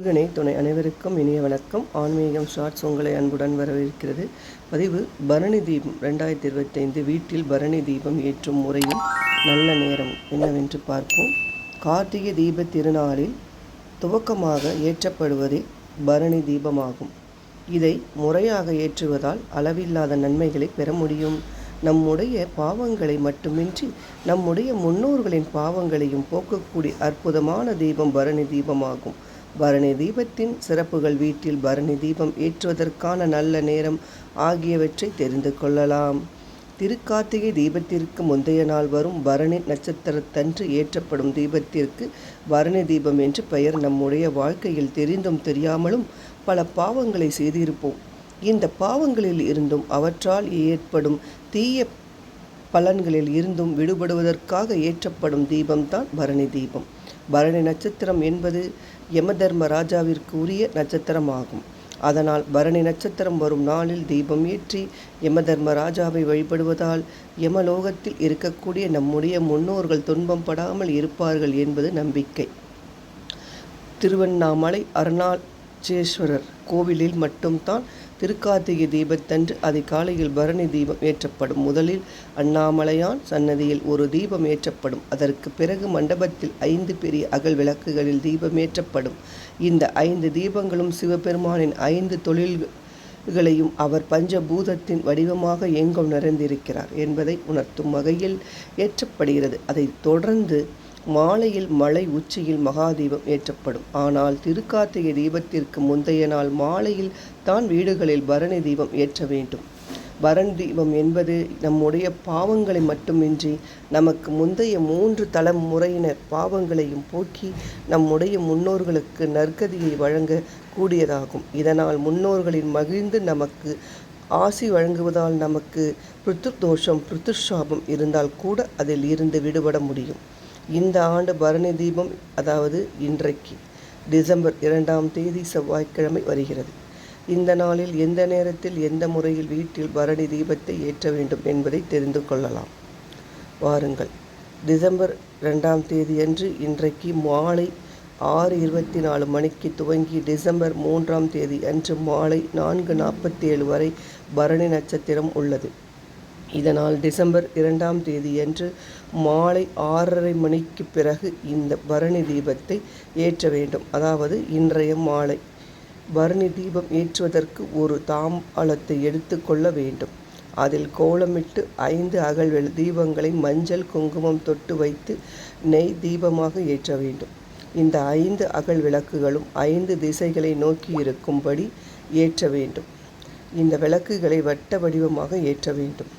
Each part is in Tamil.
முருகனை துணை அனைவருக்கும் இனிய வணக்கம். ஆன்மீகம் ஷார்ட்ஸ் உங்களை அன்புடன் வரவேற்கிறது. பதிவு பரணி தீபம் ரெண்டாயிரத்தி இருபத்தைந்து வீட்டில் பரணி தீபம் ஏற்றும் முறையும் நல்ல நேரம் என்னவென்று பார்ப்போம். கார்த்திகை தீப திருநாளில் துவக்கமாக ஏற்றப்படுவதே பரணி தீபமாகும். இதை முறையாக ஏற்றுவதால் அளவில்லாத நன்மைகளை பெற முடியும். நம்முடைய பாவங்களை மட்டுமின்றி நம்முடைய முன்னோர்களின் பாவங்களையும் போக்கக்கூடிய அற்புதமான தீபம் பரணி தீபமாகும். பரணி தீபத்தின் சிறப்புகள் வீட்டில் பரணி தீபம் ஏற்றுவதற்கான நல்ல நேரம் ஆகியவற்றை தெரிந்து கொள்ளலாம். திருக்கார்த்திகை தீபத்திற்கு முந்தைய நாள் வரும் பரணி நட்சத்திரத்தன்று ஏற்றப்படும் தீபத்திற்கு பரணி தீபம் என்று பெயர். நம்முடைய வாழ்க்கையில் தெரிந்தும் தெரியாமலும் பல பாவங்களை செய்திருப்போம். இந்த பாவங்களில் இருந்தும் அவற்றால் ஏற்படும் தீய பலன்களில் இருந்தும் விடுபடுவதற்காக ஏற்றப்படும் தீபம்தான் பரணி தீபம். பரணி நட்சத்திரம் என்பது யமதர்ம ராஜாவிற்கு உரிய நட்சத்திரமாகும். அதனால் பரணி நட்சத்திரம் வரும் நாளில் தீபம் ஏற்றி யமதர்ம ராஜாவை வழிபடுவதால் யமலோகத்தில் இருக்கக்கூடிய நம்முடைய முன்னோர்கள் துன்பம் படாமல் இருப்பார்கள் என்பது நம்பிக்கை. திருவண்ணாமலை அருணாச்சேஸ்வரர் கோவிலில் மட்டும்தான் திருக்கார்த்திகை தீபத்தன்று அதிகாலையில் பரணி தீபம் ஏற்றப்படும். முதலில் அண்ணாமலையான் சன்னதியில் ஒரு தீபம் ஏற்றப்படும். அதற்கு பிறகு மண்டபத்தில் ஐந்து பெரிய அகல் விளக்குகளில் தீபம் ஏற்றப்படும். இந்த ஐந்து தீபங்களும் சிவபெருமானின் ஐந்து தொழில்களையும் அவர் பஞ்சபூதத்தின் வடிவமாக எங்கும் நிறைந்திருக்கிறார் என்பதை உணர்த்தும் வகையில் ஏற்றப்படுகிறது. அதைத் தொடர்ந்து மாலையில் மலை உச்சியில் மகாதீபம் ஏற்றப்படும். ஆனால் திருக்கார்த்திகை தீபத்திற்கு முந்தைய நாள் மாலையில் தான் வீடுகளில் பரணி தீபம் ஏற்ற வேண்டும். பரணி தீபம் என்பது நம்முடைய பாவங்களை மட்டுமின்றி நமக்கு முந்தைய மூன்று தலைமுறையினர் பாவங்களையும் போக்கி நம்முடைய முன்னோர்களுக்கு நற்கதியை வழங்க கூடியதாகும். இதனால் முன்னோர்களின் மகிழ்ந்து நமக்கு ஆசி வழங்குவதால் நமக்கு பிருத்துதோஷம் பிருத்துஷாபம் இருந்தால் கூட அதில் இருந்து விடுபட முடியும். இந்த ஆண்டு பரணி தீபம் அதாவது இன்றைக்கு டிசம்பர் இரண்டாம் தேதி செவ்வாய்க்கிழமை வருகிறது. இந்த நாளில் எந்த நேரத்தில் எந்த முறையில் வீட்டில் பரணி தீபத்தை ஏற்ற வேண்டும் என்பதை தெரிந்து கொள்ளலாம். வாருங்கள். டிசம்பர் ரெண்டாம் தேதியன்று இன்றைக்கு மாலை ஆறு இருபத்தி நாலு மணிக்கு துவங்கி டிசம்பர் மூன்றாம் தேதி அன்று மாலை நான்கு நாற்பத்தி ஏழு வரை பரணி நட்சத்திரம் உள்ளது. இதனால் டிசம்பர் இரண்டாம் தேதியன்று மாலை ஆறரை மணிக்கு பிறகு இந்த பரணி தீபத்தை ஏற்ற வேண்டும். அதாவது இன்றைய மாலை பரணி தீபம் ஏற்றுவதற்கு ஒரு தாம்பாளத்தை எடுத்துக்கொள்ள வேண்டும். அதில் கோலமிட்டு ஐந்து அகல் தீபங்களை மஞ்சள் குங்குமம் தொட்டு வைத்து நெய் தீபமாக ஏற்ற வேண்டும். இந்த ஐந்து அகல் விளக்குகளும் ஐந்து திசைகளை நோக்கி இருக்கும்படி ஏற்ற வேண்டும். இந்த விளக்குகளை வட்ட வடிவமாக ஏற்ற வேண்டும்.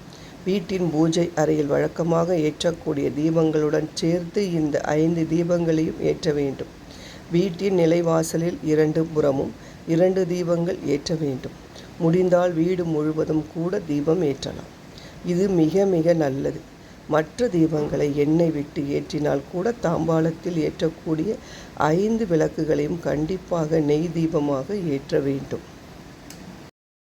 வீட்டின் பூஜை அறையில் வழக்கமாக ஏற்றக்கூடிய தீபங்களுடன் சேர்த்து இந்த ஐந்து தீபங்களையும் ஏற்ற வேண்டும். வீட்டின் நிலைவாசலில் இரண்டு புறமும் இரண்டு தீபங்கள் ஏற்ற வேண்டும். முடிந்தால் வீடு முழுவதும் கூட தீபம் ஏற்றலாம். இது மிக மிக நல்லது. மற்ற தீபங்களை எண்ணெய் விட்டு ஏற்றினால் கூட தாம்பாளத்தில் ஏற்றக்கூடிய ஐந்து விளக்குகளையும் கண்டிப்பாக நெய் தீபமாக ஏற்ற வேண்டும்.